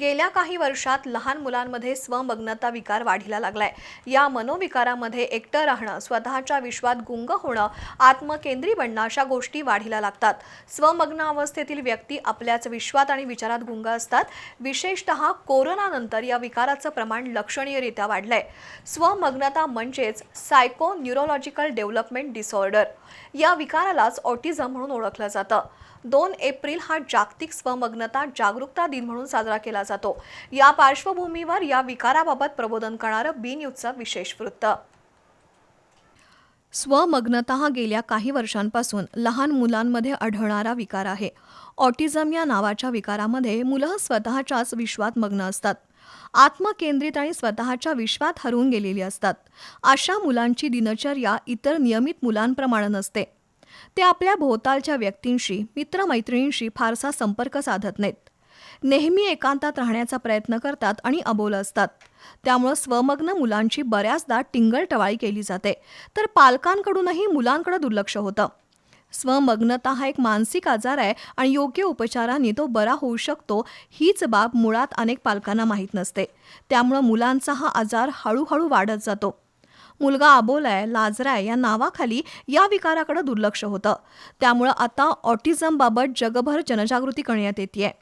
गेल्या काही वर्षात लहान मुलांमध्ये स्वमग्नता विकार वाढीला लागलाय. या मनोविकारामध्ये एकटं राहणं स्वतःच्या विश्वात गुंग होणं आत्मकेंद्री बनणं अशा गोष्टी वाढीला लागतात. स्वमग्न अवस्थेतील व्यक्ती आपल्याच विश्वात आणि विचारात गुंग असतात. विशेषतः कोरोनानंतर या विकाराचं प्रमाण लक्षणीयरित्या वाढलंय. स्वमग्नता म्हणजेच सायको न्यूरोलॉजिकल डेव्हलपमेंट डिसऑर्डर या विकारालाच ऑटिझम म्हणून ओळखलं जातं. दोन एप्रिल हा जागतिक स्वमग्नता जागरूकता दिन म्हणून साजरा केला जातो. या पार्श्वभूमीवर या विकाराबाबत प्रबोधन करणारं बी न्यूजचं विशेष वृत्त. स्वमग्नता हा गेल्या काही वर्षांपासून लहान मुलांमध्ये आढळणारा विकार आहे. ऑटिझम या नावाच्या विकारामध्ये मुलं स्वतःच्याच विश्वात मग्न असतात. आत्मकेंद्रित आणि स्वतःच्या विश्वात हरवून गेलेली असतात. अशा मुलांची दिनचर्या इतर नियमित मुलांप्रमाणे नसते. ते आपल्या भोवतालच्या व्यक्तींशी मित्रमैत्रिणींशी फारसा संपर्क साधत नाहीत. नेहमी एकांतात राहण्याचा प्रयत्न करतात आणि अबोल असतात. त्यामुळं स्वमग्न मुलांची बऱ्याचदा टिंगलटवाळी केली जाते. तर पालकांकडूनही मुलांकडे दुर्लक्ष होतं. स्वमग्नता हा एक मानसिक आजार आहे आणि योग्य उपचारांनी तो बरा होऊ शकतो हीच बाब मुळात अनेक पालकांना माहीत नसते. त्यामुळं मुलांचा हा आजार हळूहळू वाढत जातो. मुलगा अबोलाय लाजराय या नावाखाली या विकाराकडे दुर्लक्ष होतं. त्यामुळं आता ऑटिझमबाबत जगभर जनजागृती करण्यात येते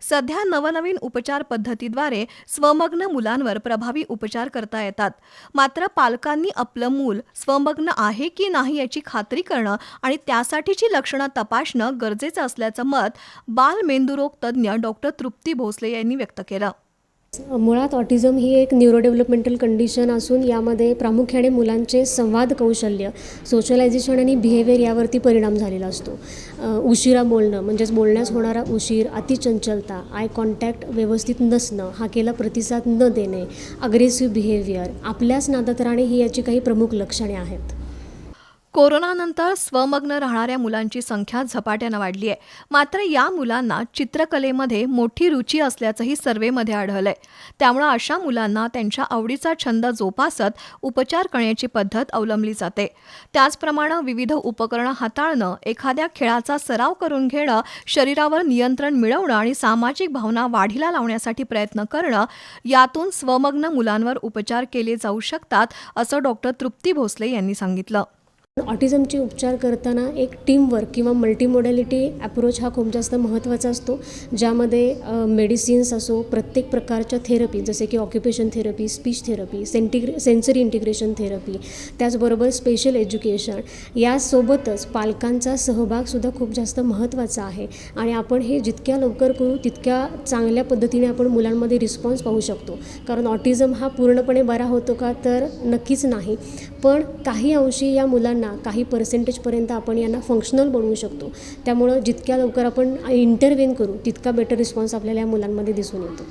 सध्या नवनवीन उपचार पद्धतीद्वारे स्वमग्न मुलांवर प्रभावी उपचार करता येतात. मात्र पालकांनी आपलं मूल स्वमग्न आहे की नाही याची खात्री करणं आणि त्यासाठीची लक्षणं तपासणं गरजेचं असल्याचं मत बाल मेंदुरोग तज्ज्ञ डॉक्टर तृप्ती भोसले यांनी व्यक्त केलं. मुळात ऑटिझम ही एक न्यूरोडेव्हलपमेंटल कंडिशन असून यामध्ये प्रामुख्याने मुलांचे संवाद कौशल्य सोशलायझेशन आणि बिहेवियर यावरती परिणाम झालेला असतो. उशिरा बोलणं म्हणजेच बोलण्यास होणारा उशीर अतिचंचलता आय कॉन्टॅक्ट व्यवस्थित नसणं हाकेला प्रतिसाद न देणे अग्रेसिव्ह बिहेवियर आपल्याच नादात राहणे ही याची काही प्रमुख लक्षणे आहेत. कोरोनानंतर स्वमग्न राहणाऱ्या मुलांची संख्या झपाट्यानं वाढली आहे. मात्र या मुलांना चित्रकलेमध्ये मोठी रुची असल्याचंही सर्वेमध्ये आढळलंय. त्यामुळं अशा मुलांना त्यांच्या आवडीचा छंद जोपासत उपचार करण्याची पद्धत अवलंबली जाते. त्याचप्रमाणे विविध उपकरणं हाताळणं एखाद्या खेळाचा सराव करून घेणं शरीरावर नियंत्रण मिळवणं आणि सामाजिक भावना वाढीला लावण्यासाठी प्रयत्न करणं यातून स्वमग्न मुलांवर उपचार केले जाऊ शकतात असं डॉक्टर तृप्ती भोसले यांनी सांगितलं. ऑटिझमचे उपचार करताना एक टीमवर्क किंवा मल्टीमोडॅलिटी ॲप्रोच हा खूप जास्त महत्त्वाचा असतो. ज्यामध्ये मेडिसिन्स असो प्रत्येक प्रकारच्या थेरपी जसे की ऑक्युपेशन थेरपी स्पीच थेरपी सेंटिग्रे सेन्सरी इंटिग्रेशन थेरपी त्याचबरोबर स्पेशल एज्युकेशन यासोबतच पालकांचा सहभागसुद्धा खूप जास्त महत्त्वाचा आहे. आणि आपण हे जितक्या लवकर करू तितक्या चांगल्या पद्धतीने आपण मुलांमध्ये रिस्पॉन्स पाहू शकतो. कारण ऑटिझम हा पूर्णपणे बरा होतो का? तर नक्कीच नाही. पण काही अंशी या मुलांना काही पर्सेंटेजपर्यंत आपण यांना फंक्शनल बनवू शकतो. त्यामुळं जितक्या लवकर आपण इंटरव्हेन करू तितका बेटर रिस्पॉन्स आपल्याला या मुलांमध्ये दिसून येतो.